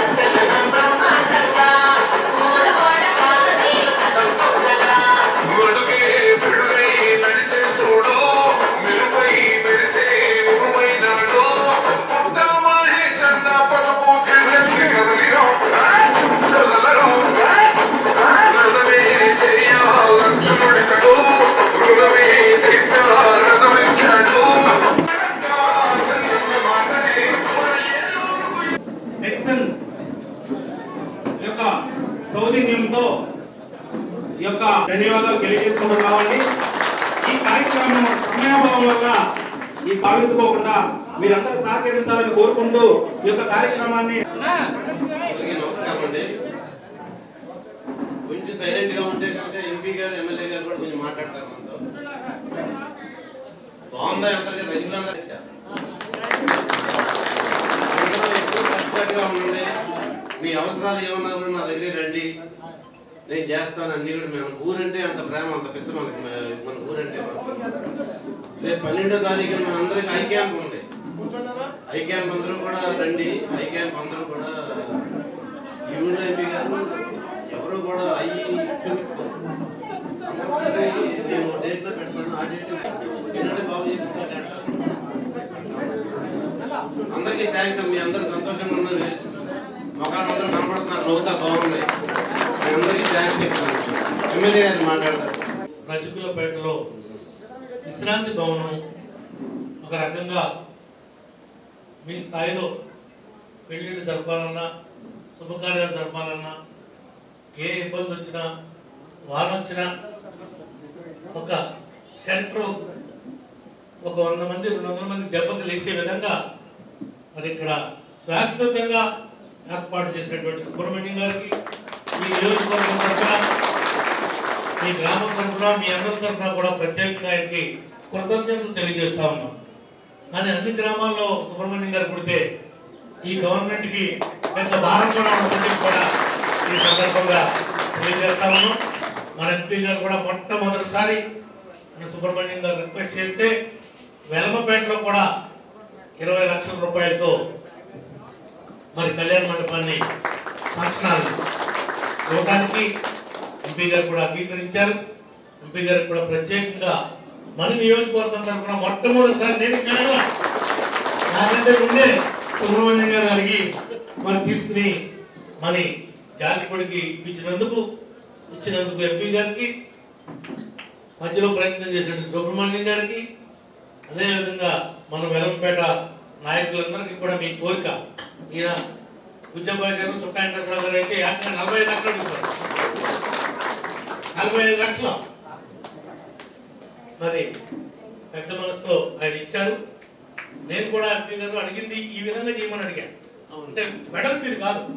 అడుగే సౌజన్యంతో ఈ యొక్క ధన్యవాదాలు తెలియజేసుకుంటూ రావండి ఈ కార్యక్రమం సమయాభావం వల్ల ఈ భావించుకోకుండా మీరందరూ సహకరించాలని కోరుకుంటూ ఈ యొక్క కార్యక్రమాన్ని అందరికీ నమస్కారం అండి. కొంచెం సైలెంట్గా ఉంటే కనుక ఎంపీ గారు ఎమ్మెల్యే గారు కూడా కొంచెం మాట్లాడతారు మనతో. బాగుందా అందరికీ? కష్టంగా ఉండండి. మీ అవసరాలు ఏమన్నా కూడా నా దగ్గర రండి. నేను చేస్తాను అన్ని కూడా మేము ఊరంటే అంత ప్రేమ అంత పిచ్చ మనకి మన ఊరంటే మాత్రం. రేపు పన్నెండో తారీఖున మన అందరికి ఐ క్యాంప్ ఉంది. ఐ క్యాంప్ అందరూ కూడా రండి. ఐ క్యాంప్ అందరూ కూడా యూఎన్ఐపి గారు ఎవరు కూడా అయ్యి చూపించుకోరు. కంపల్సరీ నేను డేట్ పెడతాను ఆ డేట్ ఏంటంటే బాబు చెప్తే అందరికీ థ్యాంక్స్ మీ అందరూ అందరూ కనపడుతున్నారు. నవ్వుతా బాగున్నాయి. అందరికీ థ్యాంక్స్ చెప్తున్నాను. ఎమ్మెల్యే గారు మాట్లాడతారు. రజకులపేటలో విశ్రాంతి భవనం ఒక రకంగా మీ స్థాయిలో పెళ్ళిళ్ళు జరపాలన్నా శుభకార్యాలు జరపాలన్నా ఏ ఇబ్బంది వచ్చినా వాన వచ్చినా ఒక షెల్టర్ ఒక వంద మంది రెండు వందల మంది దెబ్బకు లేసే విధంగా మరి ఇక్కడ శాశ్వతంగా ఏర్పాటు చేసినటువంటి సుబ్రహ్మణ్యం గారికి ఈ నియోజకవర్గం తరఫున మీ గ్రామం తరఫున మీ అందరి తరఫున కూడా ప్రత్యేకంగా ఆయనకి కృతజ్ఞతలు తెలియజేస్తా ఉన్నాం. కానీ అన్ని గ్రామాల్లో సుబ్రహ్మణ్యం గారు పుడితే ఈ గవర్నమెంట్కి పెద్ద భారం కూడా ఉంటుంది కూడా ఈ సందర్భంగా తెలియజేస్తా ఉన్నాం. మన ఎంపీ గారు కూడా మొట్టమొదటిసారి మన సుబ్రహ్మణ్యం గారు రిక్వెస్ట్ చేస్తే వెలమపేటలో కూడా ఇరవై లక్షల రూపాయలతో మరి కళ్యాణ మండపాన్ని ఫంక్షన్ హాల్ ఇవ్వడానికి ఎంపీ గారు కూడా అంగీకరించారు. ఎంపీ గారు కూడా ప్రత్యేకంగా మన నియోజకవర్గం తరఫున మొట్టమొదటిసారి నేను కాదు నాకంటే ముందే సుబ్రహ్మణ్యం గారు అడిగి మరి తీసుకుని మరి జాతిపడికి ఇప్పించినందుకు ఇచ్చినందుకు ఎంపీ గారికి మధ్యలో ప్రయత్నం చేసిన సుబ్రహ్మణ్యం గారికి అదేవిధంగా మన వెలంపేట నాయకులందరికీ కూడా మీ కోరిక. ఈయన ఉద్యమాబాయి గారు సుఖాయంకరావు గారు అయితే ఏకంగా నలభై ఐదు లక్షలు ఇస్తారు. నలభై ఐదు లక్షలు. మరి పెద్ద మనసుతో ఆయన ఇచ్చారు. నేను కూడా ఎంపీ గారు అడిగింది ఈ విధంగా చేయమని అడిగాను. అంటే మెడల్ మీద కాదు.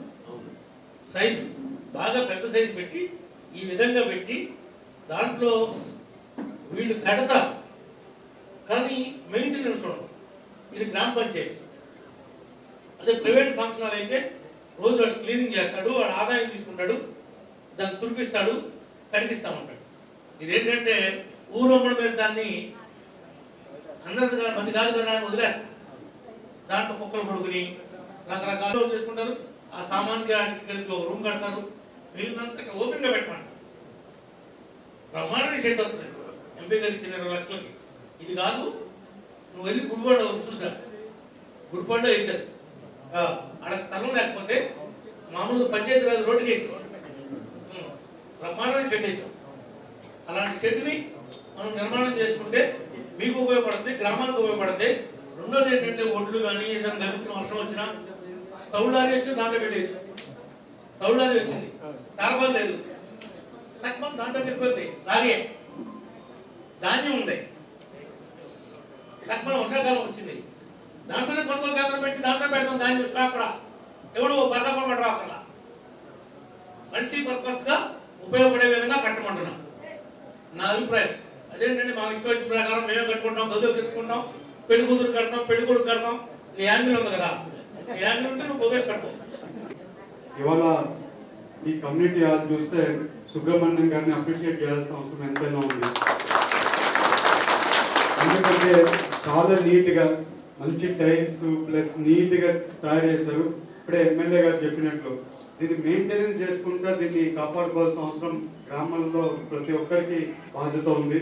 సైజు. బాగా పెద్ద సైజు పెట్టి ఈ విధంగా పెట్టి దాంట్లో వీళ్ళు కడతారు కానీ మెయింటెనెన్స్ ఉండదు. ఇది గ్రామ పంచాయతీ. అదే ప్రైవేట్ ఫంక్షన్ అయితే రోజు వాడు క్లీనింగ్ చేస్తాడు వాడు ఆదాయం తీసుకుంటాడు దాన్ని తుడిపిస్తాడు కడిగిస్తామంటాడు ఇదేంటంటే ఊరమ్మడి మీద దాన్ని అందరి మంది కాదు కదా అని వదిలేస్తాం దాంట్లో కుక్కలు పడుకుని రకరకాలు చేసుకుంటారు? ఆ సామాన్కి ఇక్కడికి ఒక రూమ్ కడతారు. మిగిలినంత ఓపెన్గా పెట్టమంటారు. బ్రహ్మాండ సెట్ అవుతుంది. ఎంపీ గారికి ఇచ్చిన ఇరవై లక్షలకి. ఇది కాదు నువ్వు వెళ్ళి గుడివాడ చూసా గుడిపాడ వేశారు. అక్కడ స్థలం లేకపోతే మామూలుగా పంచాయతీ రాజు రోడ్డుకి వేసి బ్రహ్మాండమైన షెడ్ వేసాం అలాంటి షెడ్ని మనం నిర్మాణం చేసుకుంటే మీకు ఉపయోగపడుతుంది గ్రామానికి ఉపయోగపడుతుంది. రెండోది ఏంటంటే ఒడ్లు కానీ ఏదైనా గలుపుకున్న వర్షం వచ్చినా తౌళారి వచ్చి దాంట్లో పెట్టేయచ్చు. తౌళారి వచ్చింది. తారబాలు లేదు. తక్కువ దాంట్లో వెళ్ళిపోతాయి లాగే ధాన్యం ఉంది. కాలం వచ్చింది. దాంట్లోనే కొనుగోలు కేంద్రం పెట్టి దాంట్లో పెడతాం ధాన్యం స్టాక్ కూడా. ఎవడు బర్రకొండ రాకుండా. మల్టీపర్పస్గా ఉపయోగపడే విధంగా కట్టమంటున్నాం. నా అభిప్రాయం. అదేంటంటే మా ఇష్టం వచ్చిన ప్రకారం మేమే కట్టుకుంటాం బదులు కట్టుకుంటాం పెళ్ళి కూతురు కడతాం పెళ్ళి కొడుకు కడతాం. నీ యాంగిల్ ఉంది కదా. నీ యాంగిల్ ఉంటే నువ్వు బొగేసి కట్టు. ఇవాళ ఈ కమ్యూనిటీ హాల్ చూస్తే సుబ్రహ్మణ్యం గారిని అప్రిషియేట్ చేయాల్సిన అవసరం ఎంతైనా ఉంది. ఎందుకంటే చాలా నీట్గా మంచి టైల్స్ ప్లస్ నీట్గా తయారు చేశారు. ఇప్పుడే ఎమ్మెల్యే గారు చెప్పినట్లు. దీన్ని మెయింటెనెన్స్ చేసుకుంటా దీన్ని కాపాడుకోవాల్సిన అవసరం గ్రామాల్లో ప్రతి ఒక్కరికి బాధ్యత ఉంది.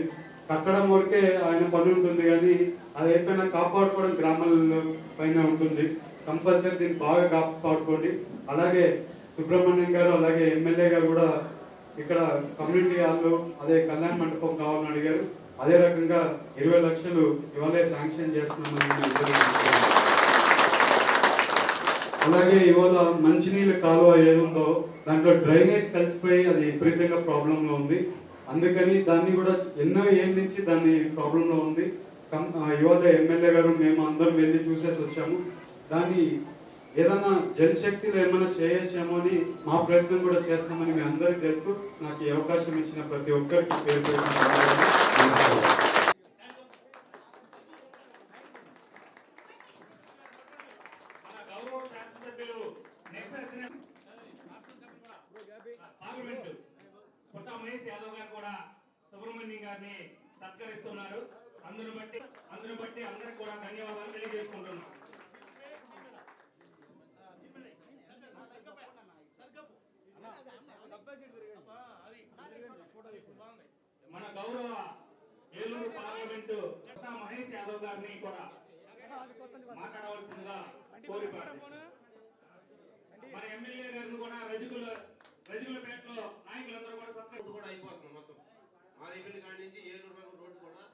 కట్టడం వరకే ఆయన పని ఉంటుంది కానీ అది అయిపోయినా కాపాడుకోవడం గ్రామాల పైన ఉంటుంది. కంపల్సరీ దీన్ని బాగా కాపాడుకోండి. అలాగే సుబ్రహ్మణ్యం గారు అలాగే ఎమ్మెల్యే గారు కూడా ఇక్కడ కమ్యూనిటీ హాల్లో అదే కళ్యాణ మండపం కావాలని అడిగారు. అదే రకంగా ఇరవై లక్షలు ఇవాళే శాంక్షన్ చేస్తున్నామని అలాగే ఇవాళ మంచినీళ్ళ కాలువ ఏదుందో దాంట్లో డ్రైనేజ్ కలిసిపోయి అది విపరీతంగా ప్రాబ్లంలో ఉంది. అందుకని దాన్ని కూడా ఎన్నో ఏళ్ళ నుంచి దాన్ని ప్రాబ్లంలో ఉంది. ఇవాళ ఎమ్మెల్యే గారు మేము అందరం వెళ్ళి చూసేసి వచ్చాము. దాన్ని ఏదన్నా జలశక్తిలో ఏమైనా చేయొచ్చేమో అని మా ప్రయత్నం కూడా చేస్తామని మీ అందరికీ తెలుపుతూ నాకు ఈ అవకాశం ఇచ్చిన ప్రతి ఒక్కరికి పేరు పేరున ధన్యవాదాలు. నమస్కారం మన గౌరవ పార్లమెంట్ పుట్ట మహేష్ యాదవ్ గారు కూడా సుబ్రహ్మణ్యం గారిని సత్కరిస్తున్నారు అందును బట్టి అందును బట్టి అందరికి కూడా ధన్యవాదాలు తెలియజేసుకుంటున్నాం మన గౌరవ నెల్లూరు పార్లమెంటు మహేష్ యాదవ్ గారిని కూడా మాట్లాడవలసిందిగా కోరిపారు మన ఎమ్మెల్యే గారిని కూడా రజకుల రజకులపేటలో నాయకులందరూ కూడా సత్తా కూడా అయిపోతుంది మొత్తం. మా దగ్గర కాడి నుంచి ఏలూరు వరకు రోడ్డు కూడా